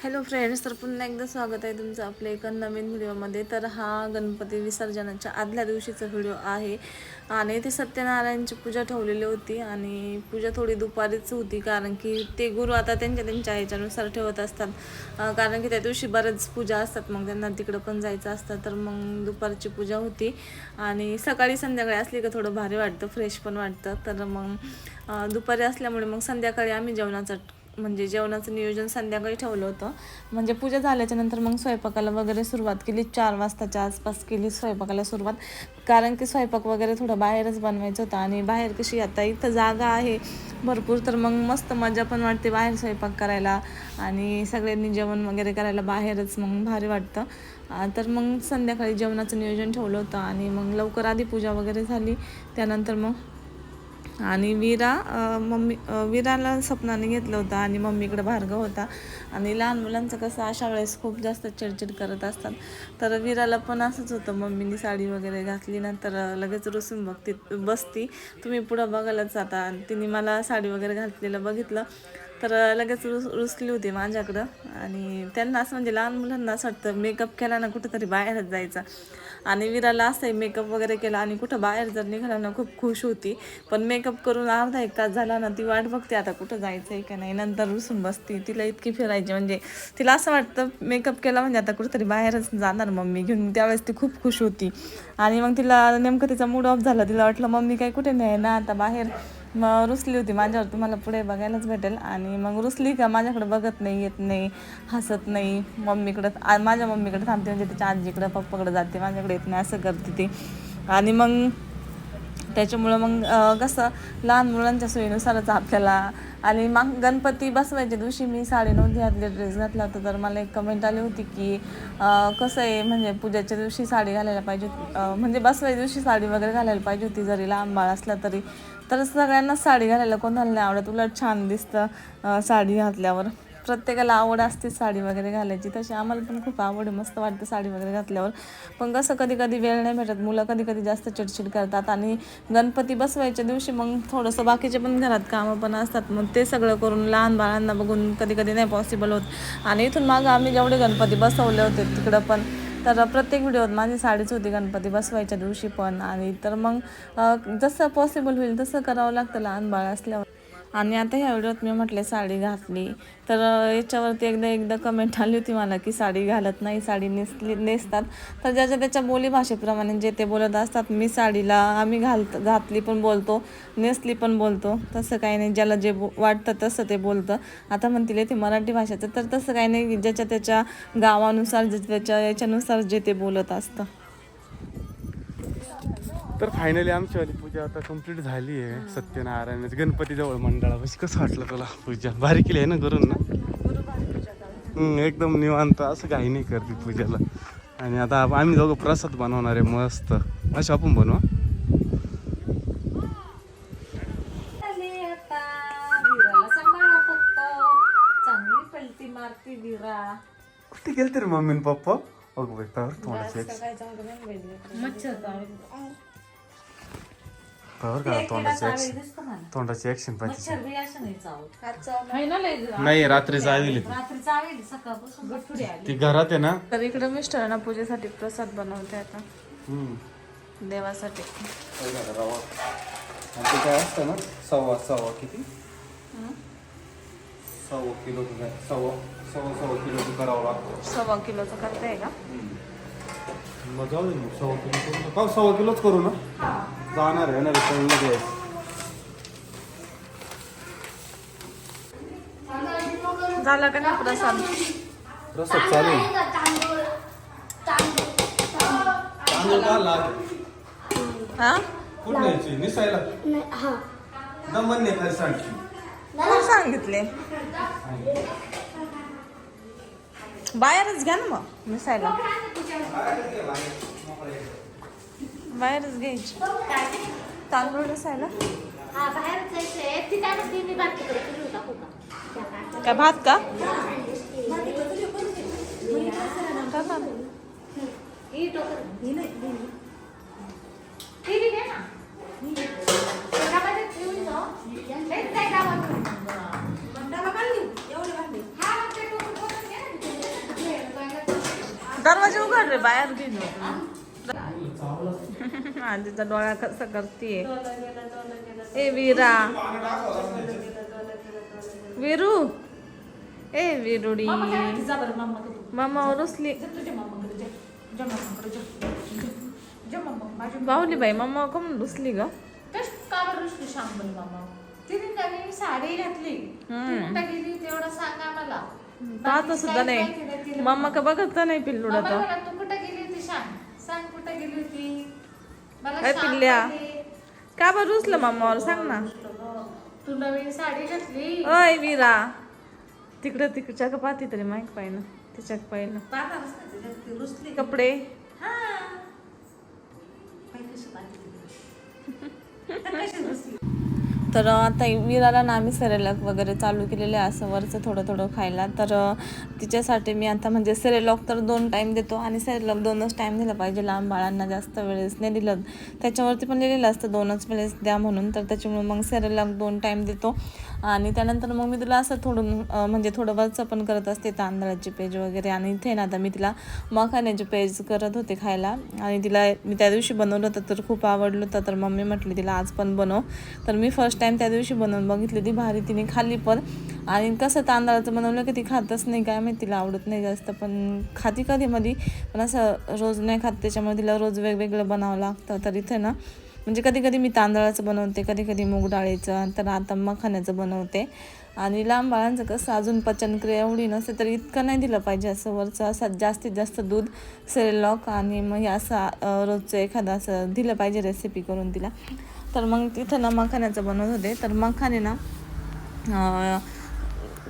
Hello friends तर पुन्हा एकदा स्वागत आहे तुमचं आपल्या एका नवीन व्हिडिओमध्ये. तर हा गणपती विसर्जनाच्या आदल्या दिवशीचा व्हिडिओ आहे आणि इथे सत्यनारायणची पूजा ठेवलेली होती आणि पूजा थोडी दुपारीच होती कारण की ते गुरु आता त्यांच्या त्यांच्या ह्याच्यानुसार ठेवत असतात. कारण की त्या दिवशी बऱ्याच पूजा असतात मग त्यांना तिकडं पण जायचं असतं तर मग दुपारची पूजा होती. आणि सकाळी संध्याकाळी असली का थोडं भारी वाटतं फ्रेश पण वाटतं. तर मग दुपारी असल्यामुळे मग संध्याकाळी आम्ही जेवणाचा म्हणजे जेवणाचं नियोजन संध्याकाळी ठेवलं होतं. म्हणजे पूजा झाल्याच्यानंतर मग स्वयंपाकाला वगैरे सुरुवात केली. चार वाजताच्या आसपास केली स्वयंपाकाला सुरुवात. कारण की स्वयंपाक वगैरे थोडं बाहेरच बनवायचं होतं आणि बाहेर कशी आता इथं जागा आहे भरपूर तर मग मस्त मजा पण वाटते बाहेर स्वयंपाक करायला आणि सगळ्यांनी जेवण वगैरे करायला बाहेरच मग भारी वाटतं. तर मग संध्याकाळी जेवणाचं नियोजन ठेवलं होतं आणि मग लवकर आधी पूजा वगैरे झाली. त्यानंतर मग आणि वीरा मम्मी विराला वीराला स्वप्नाने घेतलं होतं आणि मम्मीकडे भार्गव होता. आणि लहान मुलांचं कसं अशा वेळेस खूप जास्त चिडचिड करत असतात. तर वीराला पण असंच होतं मम्मीनी साडी वगैरे घातली ना तर लगेच रुसून बघती बसती. तुम्ही पुढं बघायलाच जाता. आणि तिने मला साडी वगैरे घातलेलं बघितलं. तर लगेच रुस रुसली होती माझ्याकडं. आणि त्यांना असं म्हणजे लहान मुलांना असं वाटतं मेकअप केला ना कुठंतरी बाहेरच जायचं. आणि विराला आहे मेकअप वगैरे केला आणि कुठं बाहेर जर निघाला ना खूप खुश होती. पण मेकअप करून अर्धा एक तास झाला ना ती वाट बघते आता कुठं जायचं आहे का नाही? नंतर रुसून बसते. तिला इतकी फिरायची म्हणजे तिला असं वाटतं मेकअप केला म्हणजे आता कुठंतरी बाहेरच जाणार मम्मी घेऊन. त्यावेळेस ती खूप खुश होती. आणि मग तिला नेमकं तिचा मूड ऑफ झाला. तिला वाटलं मम्मी काय कुठे नाही ना आता बाहेर मग रुसली होती माझ्यावर तुम्हाला पुढे बघायलाच भेटेल. आणि मग रुसली का माझ्याकडे बघत नाही येत नाही हसत नाही. मम्मीकडं माझ्या मम्मीकडे थांबते म्हणजे तिच्या आजीकडं पप्पाकडे जाते माझ्याकडे येत नाही असं करते ती. आणि मग त्याच्यामुळं मग कसं लहान मुलांच्या सोयीनुसारच आपल्याला. आणि मग गणपती बसवायच्या दिवशी मी साडी नव्हती ड्रेस घातला होता तर मला एक कमेंट आली होती की कसं आहे म्हणजे पूजेच्या दिवशी साडी घालायला पाहिजे म्हणजे बसवायच्या दिवशी साडी वगैरे घालायला पाहिजे होती जरी लांब बाळ असला तरी. तर सगळ्यांना साडी घालायला कोणाला नाही आवडत. उलट छान दिसतं साडी घातल्यावर. प्रत्येकाला आवड असते साडी वगैरे घालायची. तशी आम्हाला पण खूप आवड आहे. मस्त वाटतं साडी वगैरे घातल्यावर. पण कसं कधी कधी वेळ नाही भेटत. मुलं कधी कधी जास्त चिडचिड करतात आणि गणपती बसवायच्या दिवशी मग थोडंसं बाकीचे पण घरात कामं पण असतात. मग ते सगळं करून लहान बाळांना बघून कधी कधी नाही पॉसिबल होत. आणि इथून मागं आम्ही जेवढे गणपती बसवले होते तिकडं पण तर प्रत्येक व्हिडिओत माझी साडीच होती गणपती बसवायच्या दिवशी पण. आणि तर मग जसं पॉसिबल होईल तसं करावं लागतं लहान बाळ असल्यावर. आणि आता ह्या व्हिडिओत मी म्हटले साडी घातली. तर याच्यावरती एकदा एकदा कमेंट आली होती मला की साडी घालत नाही साडी नेसली नेसतात. तर ज्याच्या त्याच्या बोलीभाषेप्रमाणे जे ते बोलत असतात मी साडीला आम्ही घालत घातली पण बोलतो नेसली पण बोलतो. तसं काही नाही ज्याला जे बो वाटतं तसं ते बोलतं. आता म्हणतील ते मराठी भाषेचं. तर तसं काही नाही ज्याच्या त्याच्या गावानुसार ज्याच्या त्याच्या याच्यानुसार जे ते बोलत असतं. तर फायनली आमची वाली पूजा आता कंप्लीट झाली आहे. सत्यनारायण गणपती जवळ मंडळापाशी. कसं वाटलं तुला पूजा? भारी केली आहे ना करून ना? एकदम निवांत. असं काही नाही करते पूजेला. आणि आता आप- आम्ही दोघं प्रसाद बनवणार आहे मस्त. अशा आपण बनवा कुठे गेलते रे मम्मी पप्पा? अगं बाई तर तोंडाची मच्छर पावर का तोंडाची ऍक्शन तोंडाची ऍक्शन पाहिजे. बी असं नाही चावत. नाही रात्री रात्री चावेल सकाळपासून गठुडे आले. ती घरात आहे ना? तर इकडे मिस्टरांना पूजेसाठी प्रसाद बनवते आता. हम्म. देवासाठी. रवा. आणि ते काय असतं ना? सव्वा सव्वा किती? सव्वा किलो काय? सव्वा सव्वा सव्वा किलो करावं लागतं. सव्वा किलोचं करताय का? मग जाऊ दे मग सव्वा किलो करू सव्वा किलोच करू ना? जाणार आहे ना मध्ये झाला का नाही प्रसाद? प्रसाद चालू. तांदूळ हा? निसायला? दमन कोण सांगितले? बाहेरच घ्या ना मग मिसायला बाहेरच घ्यायची. तांदूळ हा ती काय भात का. दरवाजा उघड रे बाहेर गेलो आजीचा डोळा कसा करतीये? ए वीरा. वीरू. ए विरुडी. मामा रुसली जा तुझ्या मम्माकडे जा. जा मम्माकडे जा. जा. जा मम्मा माझ्या बाहुली बाई मम्मा कम रुसली ग. मामा? साडी घातली? ती कुठं गेली तेवढं सांगा मला पाहत सुद्धा नाही. मम्मा का बघत नाही पिल्लुडा तर तू कुठं गेली होती सांग. सांग कुठं गेली होती? काय पिल्ल्या? पहिले. का बरं रुसलं मम्मावर सांग ना. तू नवीन साडी घातली. अय वीरा. तिकडं तिकडच्या का पाहते तरी माहीत पाहिलं. तिच्यात ती रुसली. कपडे? हा. पाहिलं कशी पाहिली. तर आता विराला ना आम्ही सेरेलॉक वगैरे चालू केलेले आहे असं वरचं थोडं थोडं खायला. तर तिच्यासाठी मी आता म्हणजे सेरेलॉक तर दोन टाईम देतो आणि सेरेलॉक दोनच टाईम दिलं पाहिजे लहान बाळांना जास्त वेळेस. नाही दिलं त्याच्यावरती पण लिहिलेलं असतं दोनच वेळेस द्या म्हणून. तर त्याच्यामुळे मग सेरेलॉक दोन टाईम देतो. आणि त्यानंतर मग मी तुला असं थोडून म्हणजे थोडं वरचं पण करत असते तांदळाची पेज वगैरे. आणि इथे ना आता मी तिला मखाण्याची पेज करत होते खायला. आणि तिला मी त्या दिवशी बनवलं होतं तर खूप आवडलं होतं. तर मम्मी म्हटली तिला आज पण बनव. तर मी फर्स्ट टाईम त्या दिवशी बनवून बघितली ती भारी तिने खाल्ली पण. आणि कसं तांदळाचं बनवलं की ती खातच नाही काय माहिती तिला आवडत नाही जास्त. पण खाती कधी मधी पण असं रोज नाही खात त्याच्यामुळे तिला रोज वेगवेगळं बनावं लागतं. तर इथे ना म्हणजे कधी कधी मी तांदळाचं बनवते कधी कधी मूग डाळीचं तर आता मखाण्याचं बनवते. आणि लांब बाळांचं कसं अजून पचनक्रिया एवढी नसते तर इतकं नाही दिलं पाहिजे असं वरचं असं जास्तीत जास्त दूध सेरेलॉक आणि मग हे असं रोजचं एखादं असं दिलं पाहिजे रेसिपी करून तिला. तर मग तिथं ना मखाण्याचं बनवत होते. तर मखाने ना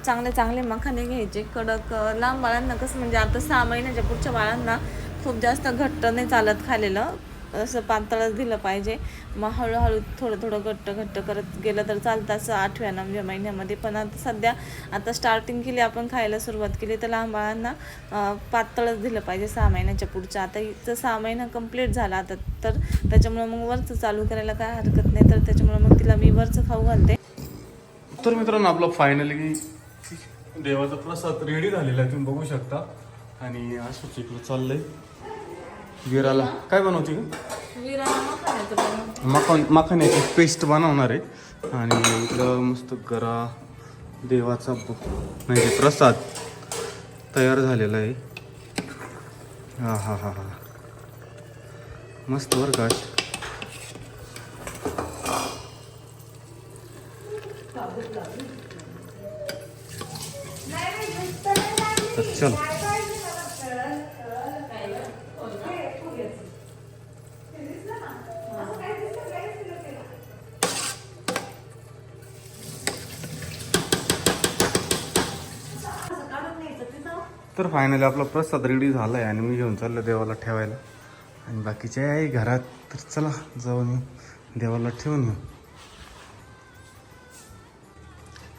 चांगले चांगले मखाने घ्यायचे. कडक लांब बाळांना कसं म्हणजे आता सहा महिन्याच्या पुढच्या बाळांना खूप जास्त घट्ट नाही चालत खालेलं. असं पातळच दिलं पाहिजे. मग हळूहळू थोडं थोडं घट्ट घट्ट करत गेलं तर चालतं असं आठव्या नवव्या म्हणजे महिन्यामध्ये. पण आता सध्या आता स्टार्टिंग केली आपण खायला सुरुवात केली तर लहान बाळांना पातळच दिलं पाहिजे सहा महिन्याच्या पुढच्या आता जर सहा महिना कंप्लीट झाला आता तर त्याच्यामुळं मग वरचं चालू करायला काय हरकत नाही. तर त्याच्यामुळं मग तिला मी वरचं खाऊ घालते. तर मित्रांनो आपलं फायनली देवाचा प्रसाद रेडी झालेला आहे. तुम्ही बघू शकता. आणि असंच इकडं चाललंय. वीराला. काय बनवते? मखन मखाण्याची पेस्ट बनवणार आहे. आणि इकडं मस्त गरा देवाचा म्हणजे प्रसाद तयार झालेला आहे. हा हा हा हा. मस्त बरं का चलो. तर फायनली आपला प्रसाद रेडी झाला आहे आणि मी घेऊन चाललो देवाला ठेवायला. आणि बाकीचे आहे घरात तर चला जाऊन येऊ. देवाला ठेवून येऊ.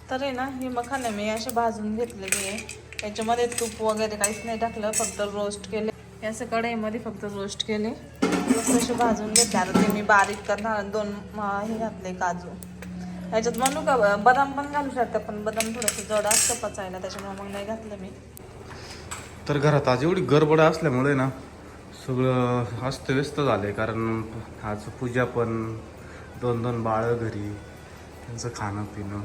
तर आहे ना हे मखाने मी असे भाजून घेतलेले आहे. याच्यामध्ये तूप वगैरे काहीच नाही टाकलं फक्त रोस्ट केले. हे असं कढईमध्ये फक्त रोस्ट केले. मस्त असे भाजून घेतले. आता ते मी बारीक करणार दोन हे घातले काजू. ह्याच्यात म्हणू का बदाम पण घालू शकता पण बदाम थोडंसं जड असतं पचायला त्याच्यामुळे मग नाही घातलं मी. तर घरात आज एवढी गडबड असल्यामुळे ना सगळं अस्तव्यस्त झालंय कारण आज पूजा पण दोन दोन बाळं घरी त्यांचं खाणं पिणं.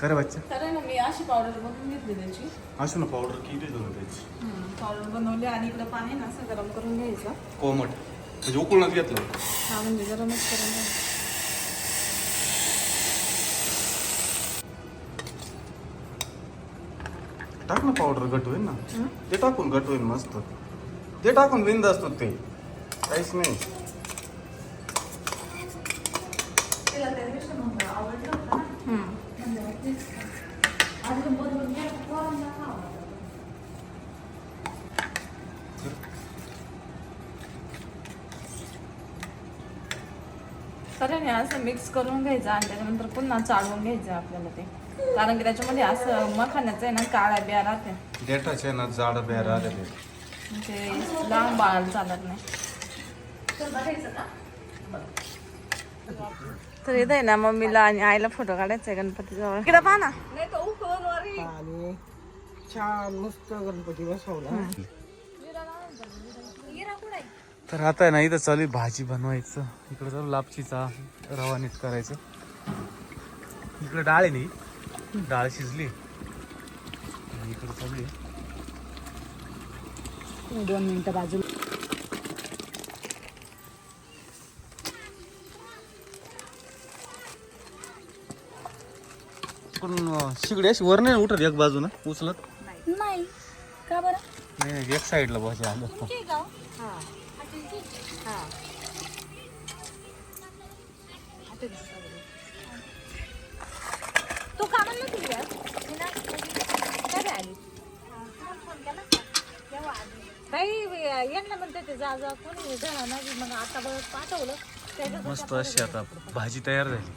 खरं बच्चा? ना मी अशी पावडर बनवून घेतली त्याची. असू ना पावडर किती दोन त्याची पावडर बनवली आणि इकडं पाणी ना असं गरम करून घ्यायचं. कोमट. म्हणजे उकळूनच घेतलं. हा म्हणजे गरमच करून घ्यायचं. टाक ना पावडर घट होईल ना? ते टाकून घट होईल मस्त. ते टाकून बिंद असतो ते. काहीच नाही. म्हणजे ना असं मिक्स करून घ्यायचं आणि त्याच्यानंतर पुन्हा चाळून घ्यायचं आपल्याला ते. कारण की त्याच्यामध्ये असं मखाण्याचं आहे ना काळ्या बिया राहते. डेटाचे ना जाड बेर आलेले ते. लहान बाळाला चालत नाही. तर इथं आहे ना मम्मीला आणि आईला फोटो काढायचा आहे गणपतीजवळ. इकडे पहा ना. आणि छान मस्त गणपती बसवला. तर आता आहे ना इथं चालू आहे भाजी बनवायचं. इकडे चालू लापशीचा रवा नीट करायचं. इकडे डाळ आहे नाही डाळ शिजली. आणि इकडे चालू आहे. दोन मिनिटं बाजूला. पण शिगडी अशी वर नाही उठत एक बाजूनं उचलत? नाही. का बरं? नाही नाही, एक साईडला आलं हा. यांना म्हणते ते जा जा. कोणी नाही मग आता बघ पाठवलं. त्याच्यात मस्त अशी आता भाजी तयार झाली.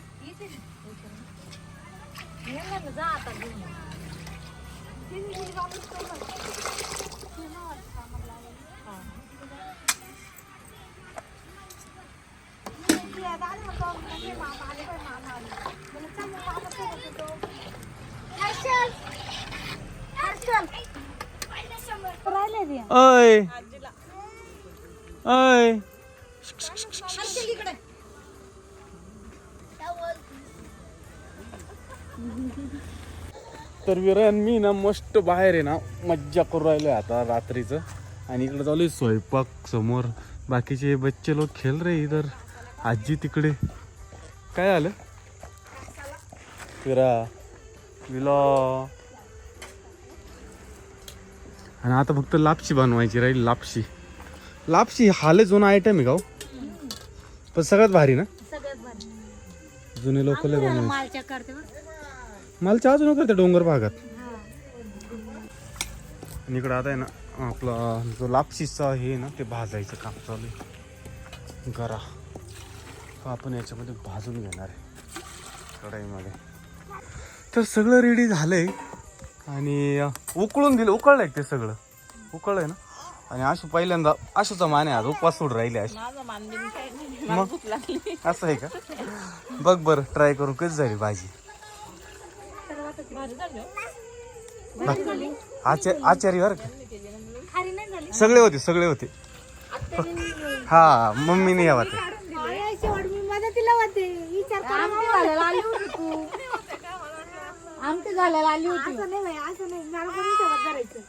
यांना जा आता घेऊन. ये. राहिले अय अय तर विरण मी ना मस्त बाहेर आहे ना मज्जा करू राहिलो आता रात्रीचं. आणि इकडे चालू आहे स्वयंपाक समोर. बाकीचे बच्चे लोक खेळ रे इधर. आजी तिकडे. काय आलं फिरा विला. आणि आता फक्त लापशी बनवायची राहील लापशी. लापशी हाले जुना आयटम आहे का हो? पण सगळ्यात भारी ना? सगळ्यात भारी. जुने लोक लय बनवायचे. मालच्या करते बरं. मला अजून करते डोंगर भागात. हा. आणि इकडं आता आहे ना आपला जो लापशीचा हे आहे ना ते भाजायचं काम चालू आहे. गरा. हा आपण याच्यामध्ये भाजून घेणार आहे. कढईमध्ये. तर सगळं रेडी झालंय. आणि अं, उकळून दिलं. उकळलंय ते सगळं? उकळलंय ना? आणि आशू पहिल्यांदा आशूचा मान आहे आज उपवास सोड राहिले आशू माझं मानबी काय नाही. मग? भूक लागली. असं आहे का? बघ बरं ट्राय करून कशी झाली भाजी? भारी झाली हो. आचार आचारी बरं का? खारी नाही झाली. सगळे होते सगळे होते. हा मम्मीने यावा ते. मी मदतीला होते. विचार आमटी घालायला आली होती तू. आमटी घालायला आली होती. असं नाही बाई, असं नाही. मला कोणी सोबत करायचं.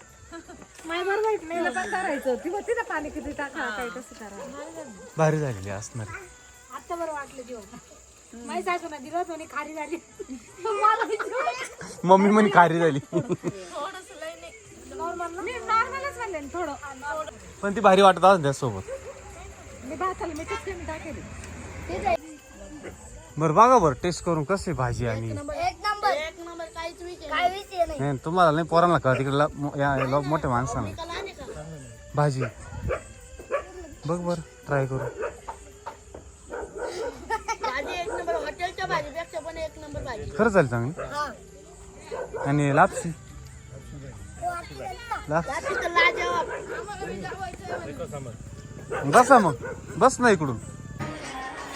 माय बरोबर नाही पण करायचं. ती होती ना पाणी किती टाका काय कसं करा भारी झालेली असणार. आता बरं वाटलं जेवण. माई सासू ना दिलं होतं खारी झाली. मम्मी म्हणे खारी झाली. नॉर्मलच म्हणले थोडं. पण ती भारी वाटत मी भाताला मी कमी टाकेली. बरं बघा बरं टेस्ट करून कशी भाजी आणि एक नंबर एक नंबर काहीच विषय काय विषय नाही. नाही तुम्हाला नाही पोरांना कळत तिकडे ला- या मोठ्या माणसांना. भाजी. बघ बरं ट्राय करू. भाजी एक नंबर हॉटेलच्या भाजीपेक्षा पण एक नंबर भाजी. खरंच झाली चांगली. आणि लापशी. लापशी. बसा मग. बस ना इकडून.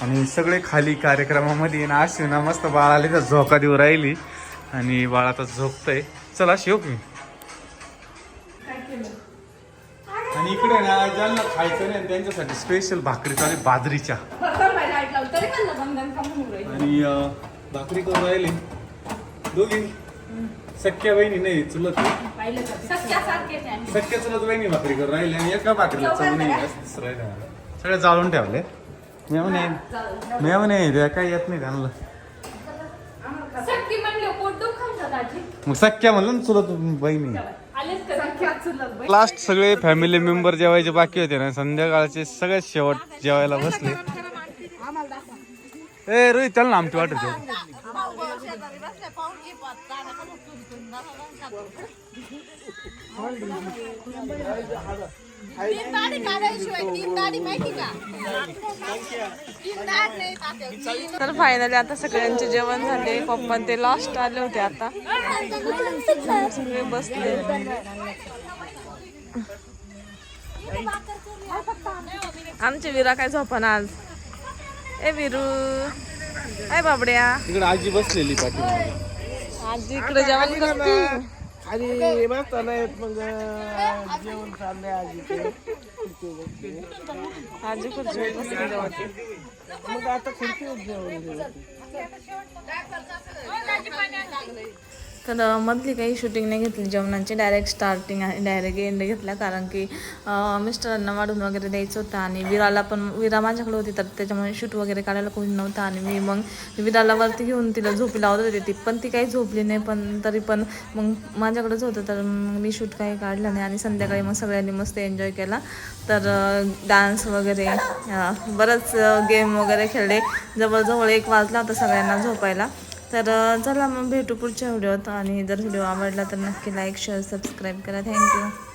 आणि सगळे खाली कार्यक्रमामध्ये ना अशी ना मस्त बाळाला तर झोका देऊ राहिली. आणि बाळ आता झोपतय. चला शिव मी. आणि इकडे ना ज्यांना खायचं नाही त्यांच्यासाठी स्पेशल भाकरी चालू आहे बाजरीच्या. आणि भाकरी करून राहिली. दोघी. सख्या बहिणी नाही चुलत सख्या चुलत बहिणी भाकरी करून राहिली आणि एका भाकरीला चव नाही. सगळे जाळून ठेवले. मी म्हणे मी म्हणे द्या काय येत नाही त्यांना. मग सख्या म्हणलं ना चुलत बहिणी. लास्ट सगळे फॅमिली मेंबर जेवायचे बाकी होते ना संध्याकाळचे सगळे शेवट जेवायला बसले. ए रोहित चल ना आमची वाटत तर फायनली आता सगळ्यांचे जेवण झाले. पप्पा ते लास्ट आले होते आता. सगळे बसले. आमचे विरा काय झोपन आज? ए विरू. काय बाबड्या. तिकडे आजी बसलेली पाठी आजी इकडे जेवण करते. खाली बसता नाहीत मग जेवण चाललंय आजी आजी जेवते मग आता खुर्चीवर जेवण जेवण तर मधली काही शूटिंग नाही घेतली जेवणाची डायरेक्ट स्टार्टिंग आहे डायरेक्ट एंड घेतला. कारण की मिस्टरांना वाढून वगैरे द्यायचं होतं आणि विराला पण विरा माझ्याकडे होती तर त्याच्यामुळे शूट वगैरे काढायला कोणी नव्हतं. आणि मी मग विराला वरती घेऊन तिला झोपी लावत होती ती पण ती काही झोपली नाही. पण तरी पण मग माझ्याकडेच होतं तर मग मी शूट काही काढलं नाही. आणि संध्याकाळी मग सगळ्यांनी मस्त एन्जॉय केला. तर डान्स वगैरे बरंच गेम वगैरे खेळले. जवळजवळ एक वाजला होता सगळ्यांना झोपायला. तर चला मग भेटू पुढच्या व्हिडिओत. आणि जर व्हिडिओ आवडला तर नक्की लाईक शेअर सबस्क्राईब करा. Thank you